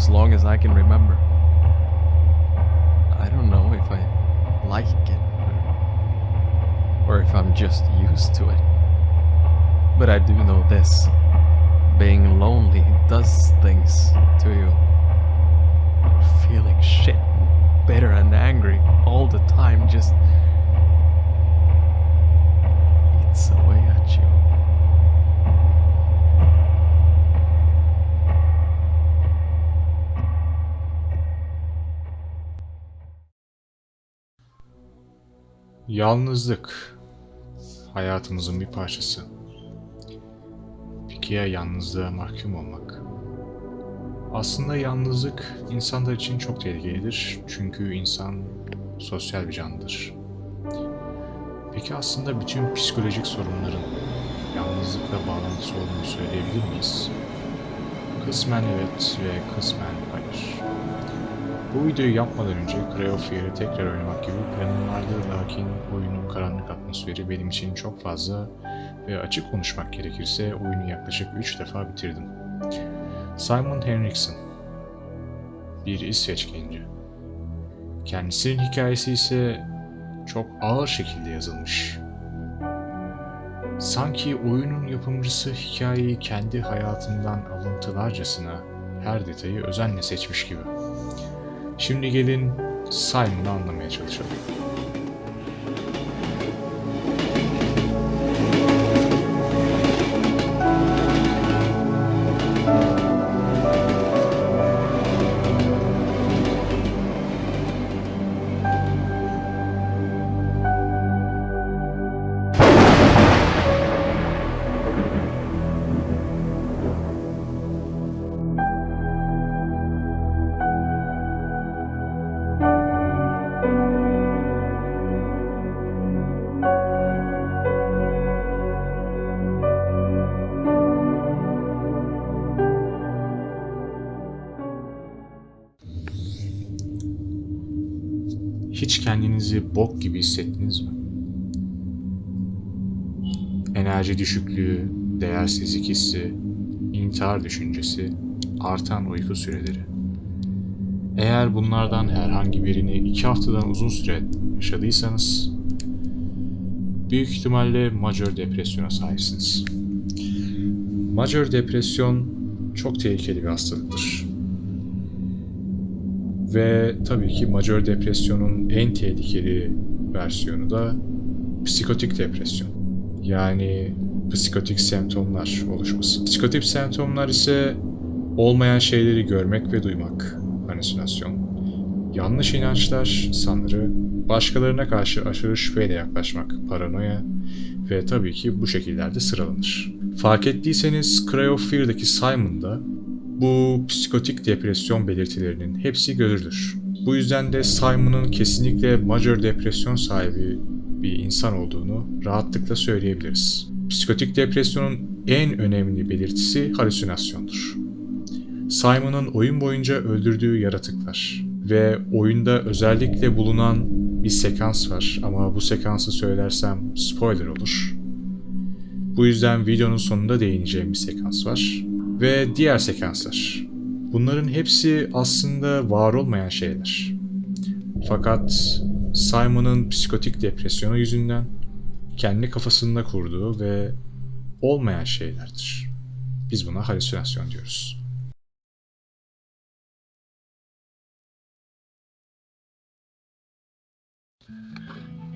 as long as I can remember. I don't know if I like it or if I'm just used to it. But I do know this being lonely does things to you. Feeling shit, bitter, and angry all the time just Yalnızlık hayatımızın bir parçası. Peki ya yalnızlığa mahkum olmak? Aslında yalnızlık insanlar için çok tehlikelidir. Çünkü insan sosyal bir canlıdır. Peki aslında bütün psikolojik sorunların yalnızlıkla bağlantısı olduğunu söyleyebilir miyiz? Kısmen evet ve kısmen hayır. Bu videoyu yapmadan önce Cry of Fear'ı tekrar oynamak gibi planım vardı lakin oyunun karanlık atmosferi benim için çok fazla ve açık konuşmak gerekirse oyunu yaklaşık 3 defa bitirdim. Simon Henriksen Bir İsveç genci. Kendisinin hikayesi ise çok ağır şekilde yazılmış. Sanki oyunun yapımcısı hikayeyi kendi hayatından alıntılarcasına her detayı özenle seçmiş gibi. Şimdi gelin Simon'ı anlamaya çalışalım. Hiç kendinizi bok gibi hissettiniz mi? Enerji düşüklüğü, değersizlik hissi, intihar düşüncesi, artan uyku süreleri. Eğer bunlardan herhangi birini iki haftadan uzun süre yaşadıysanız, büyük ihtimalle majör depresyona sahipsiniz. Majör depresyon çok tehlikeli bir hastalıktır. Ve tabii ki majör depresyonun en tehlikeli versiyonu da psikotik depresyon. Yani psikotik semptomlar oluşması. Psikotik semptomlar ise olmayan şeyleri görmek ve duymak, halüsinasyon, yanlış inançlar, sanrı, başkalarına karşı aşırı şüpheyle yaklaşmak, paranoya ve tabii ki bu şekillerde sıralanır. Fark ettiyseniz Cry of Fear'daki Simon'da bu psikotik depresyon belirtilerinin hepsi görülür. Bu yüzden de Simon'ın kesinlikle majör depresyon sahibi bir insan olduğunu rahatlıkla söyleyebiliriz. Psikotik depresyonun en önemli belirtisi halüsinasyondur. Simon'ın oyun boyunca öldürdüğü yaratıklar ve oyunda özellikle bulunan bir sekans var ama bu sekansı söylersem spoiler olur. Bu yüzden videonun sonunda değineceğim bir sekans var ve diğer sekanslar. Bunların hepsi aslında var olmayan şeyler. Fakat Simon'ın psikotik depresyonu yüzünden kendi kafasında kurduğu ve olmayan şeylerdir. Biz buna halüsinasyon diyoruz.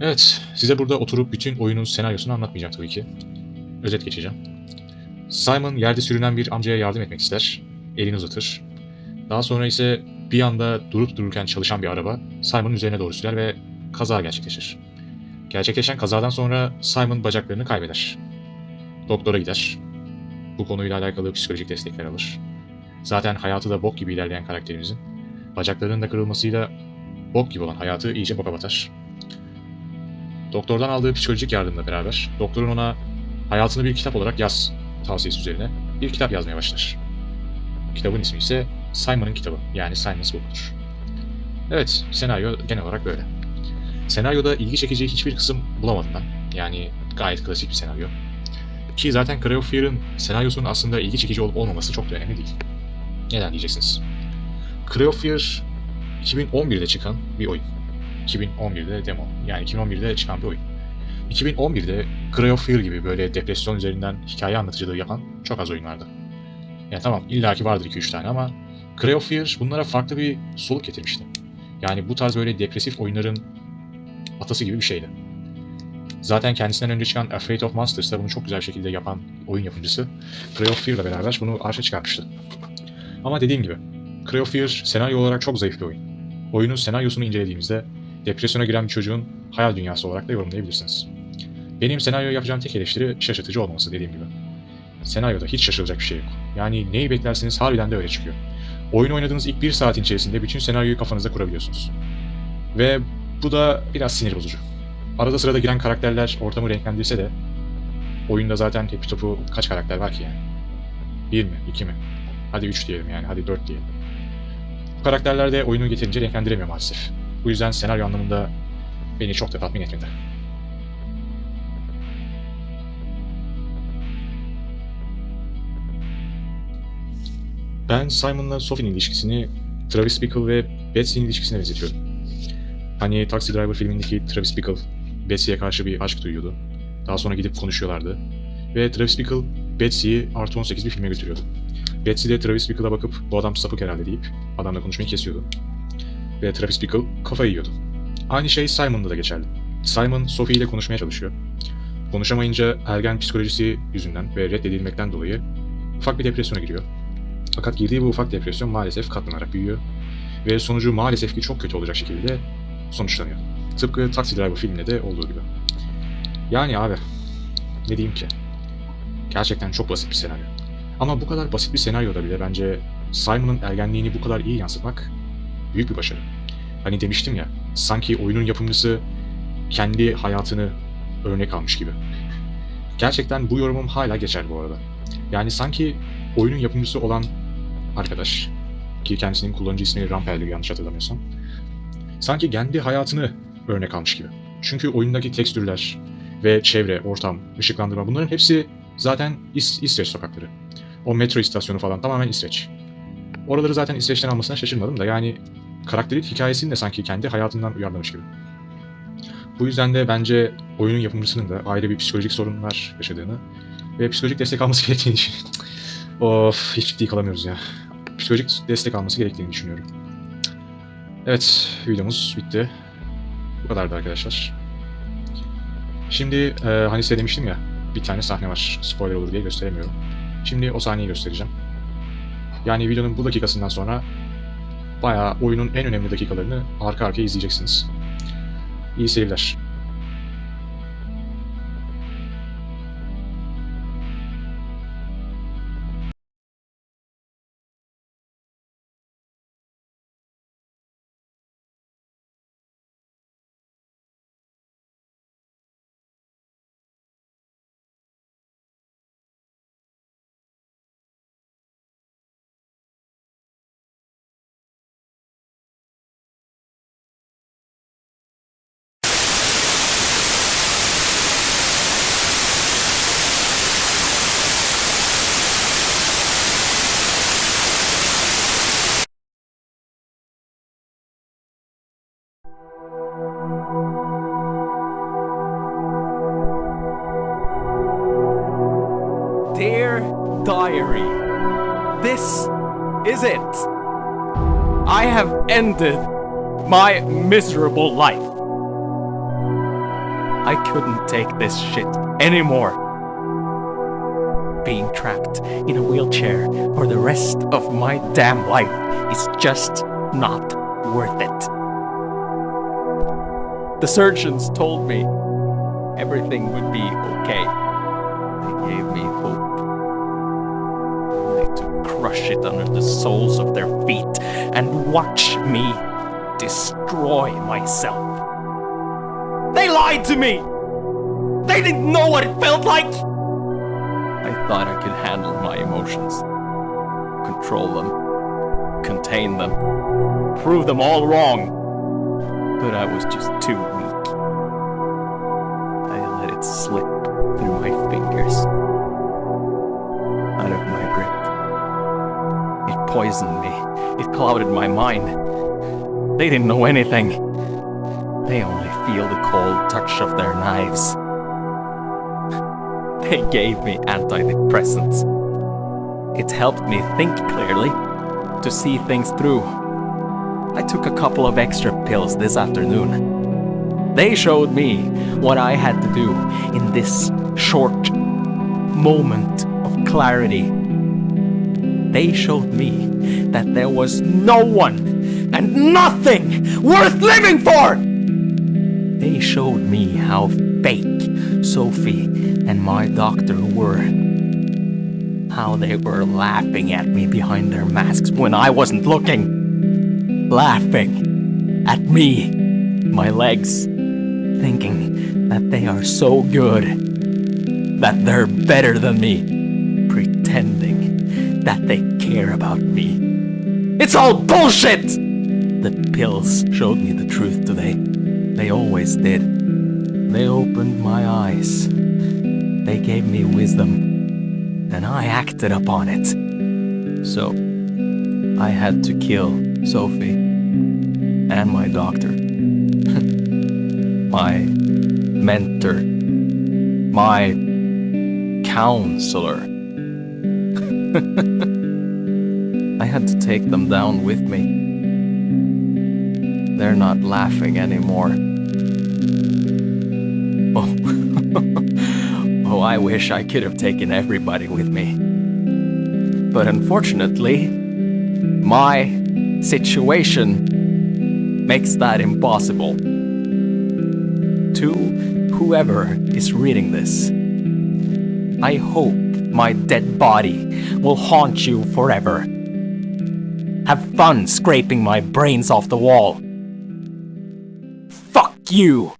Evet, size burada oturup bütün oyunun senaryosunu anlatmayacağım tabii ki. Özet geçeceğim. Simon yerde sürünen bir amcaya yardım etmek ister. Elini uzatır. Daha sonra ise bir anda durup dururken çalışan bir araba Simon'ın üzerine doğru sürer ve kaza gerçekleşir. Gerçekleşen kazadan sonra Simon bacaklarını kaybeder. Doktora gider. Bu konuyla alakalı psikolojik destekler alır. Zaten hayatı da bok gibi ilerleyen karakterimizin bacaklarının da kırılmasıyla bok gibi olan hayatı iyice boka batar. Doktordan aldığı psikolojik yardımla beraber doktorun ona hayatını bir kitap olarak yaz tavsiyesi üzerine bir kitap yazmaya başlar. Kitabın ismi ise Simon'ın kitabı yani Simon's Book'tur. Evet, senaryo genel olarak böyle. Senaryoda ilgi çekici hiçbir kısım bulamadım ben. Yani gayet klasik bir senaryo. Ki zaten Cry of Fear'ın senaryosunun aslında ilgi çekici olup olmaması çok da önemli değil. Neden diyeceksiniz? Cry of Fear 2011'de çıkan bir oyun. 2011'de demo. Yani 2011'de çıkan bir oyun. 2011'de Cry of Fear gibi böyle depresyon üzerinden hikaye anlatıcılığı yapan çok az oyun vardı. Ya tamam illaki vardır 2-3 tane ama Cry of Fear bunlara farklı bir soluk getirmişti. Yani bu tarz böyle depresif oyunların atası gibi bir şeydi. Zaten kendisinden önce çıkan Afraid of Monsters da bunu çok güzel şekilde yapan oyun yapımcısı Cry of Fear'la beraber bunu arşa çıkarmıştı. Ama dediğim gibi Cry of Fear senaryo olarak çok zayıf bir oyun. Oyunun senaryosunu incelediğimizde depresyona giren bir çocuğun hayal dünyası olarak da yorumlayabilirsiniz. Benim senaryo yapacağım tek eleştiri şaşırtıcı olmaması dediğim gibi. Senaryoda hiç şaşıracak bir şey yok. Yani neyi beklerseniz harbiden de öyle çıkıyor. Oyun oynadığınız ilk bir saatin içerisinde bütün senaryoyu kafanızda kurabiliyorsunuz. Ve bu da biraz sinir bozucu. Arada sırada giren karakterler ortamı renklendirse de oyunda zaten hepi topu kaç karakter var ki yani? Bir mi? iki mi? Hadi üç diyelim yani, hadi dört diyelim. Bu karakterler de oyunu getirince renklendiremiyor maalesef. Bu yüzden senaryo anlamında beni çok da tatmin etmedi. Ben Simon'la Sophie'nin ilişkisini Travis Bickle ve Betsy'nin ilişkisine benzetiyorum. Hani Taxi Driver filmindeki Travis Bickle Betsy'ye karşı bir aşk duyuyordu. Daha sonra gidip konuşuyorlardı. Ve Travis Bickle Betsy'yi artı 18 bir filme götürüyordu. Betsy de Travis Bickle'a bakıp bu adam sapık herhalde deyip adamla konuşmayı kesiyordu. Ve Travis Bickle kafayı yiyordu. Aynı şey Simon'da da geçerli. Simon Sophie ile konuşmaya çalışıyor. Konuşamayınca ergen psikolojisi yüzünden ve reddedilmekten dolayı ufak bir depresyona giriyor. Fakat girdiği bu ufak depresyon maalesef katlanarak büyüyor. Ve sonucu maalesef ki çok kötü olacak şekilde sonuçlanıyor. Tıpkı Taxi Driver filminde de olduğu gibi. Yani abi, ne diyeyim ki? Gerçekten çok basit bir senaryo. Ama bu kadar basit bir senaryoda bile bence Simon'ın ergenliğini bu kadar iyi yansıtmak büyük bir başarı. Hani demiştim ya, sanki oyunun yapımcısı kendi hayatını örnek almış gibi. Gerçekten bu yorumum hala geçer bu arada. Yani sanki oyunun yapımcısı olan arkadaş, ki kendisinin kullanıcı ismi Rampel'di yanlış hatırlamıyorsam, sanki kendi hayatını örnek almış gibi. Çünkü oyundaki tekstürler ve çevre, ortam, ışıklandırma bunların hepsi zaten İs İsveç sokakları. O metro istasyonu falan tamamen İsveç. Oraları zaten İsveç'ten almasına şaşırmadım da yani karakterin hikayesini de sanki kendi hayatından uyarlamış gibi. Bu yüzden de bence oyunun yapımcısının da ayrı bir psikolojik sorunlar yaşadığını ve psikolojik destek alması gerektiğini düşünüyorum. of hiç ciddi kalamıyoruz ya. Psikolojik destek alması gerektiğini düşünüyorum. Evet videomuz bitti. Bu kadardı arkadaşlar. Şimdi e, hani size demiştim ya bir tane sahne var spoiler olur diye gösteremiyorum. Şimdi o sahneyi göstereceğim. Yani videonun bu dakikasından sonra bayağı oyunun en önemli dakikalarını arka arkaya izleyeceksiniz. İyi seyirler. Diary, this is it. I have ended my miserable life. I couldn't take this shit anymore. Being trapped in a wheelchair for the rest of my damn life is just not worth it. The surgeons told me everything would be okay. They gave me hope. Crush it under the soles of their feet and watch me destroy myself. They lied to me! They didn't know what it felt like! I thought I could handle my emotions, control them, contain them, prove them all wrong. But I was just too weak. I let it slip through my fingers, poisoned me. It clouded my mind. They didn't know anything. They only feel the cold touch of their knives. They gave me antidepressants. It helped me think clearly, to see things through. I took a couple of extra pills this afternoon. They showed me what I had to do in this short moment of clarity. They showed me that there was no one and nothing worth living for! They showed me how fake Sophie and my doctor were. How they were laughing at me behind their masks when I wasn't looking. Laughing at me, my legs, thinking that they are so good, that they're better than me, pretending that they care about me. It's all bullshit! The pills showed me the truth today. They always did. They opened my eyes. They gave me wisdom. And I acted upon it. So, I had to kill Sophie and my doctor. my mentor. My counselor. I had to take them down with me. They're not laughing anymore. Oh. oh, I wish I could have taken everybody with me. But unfortunately, my situation makes that impossible. To whoever is reading this, I hope my dead body will haunt you forever. Have fun scraping my brains off the wall. Fuck you!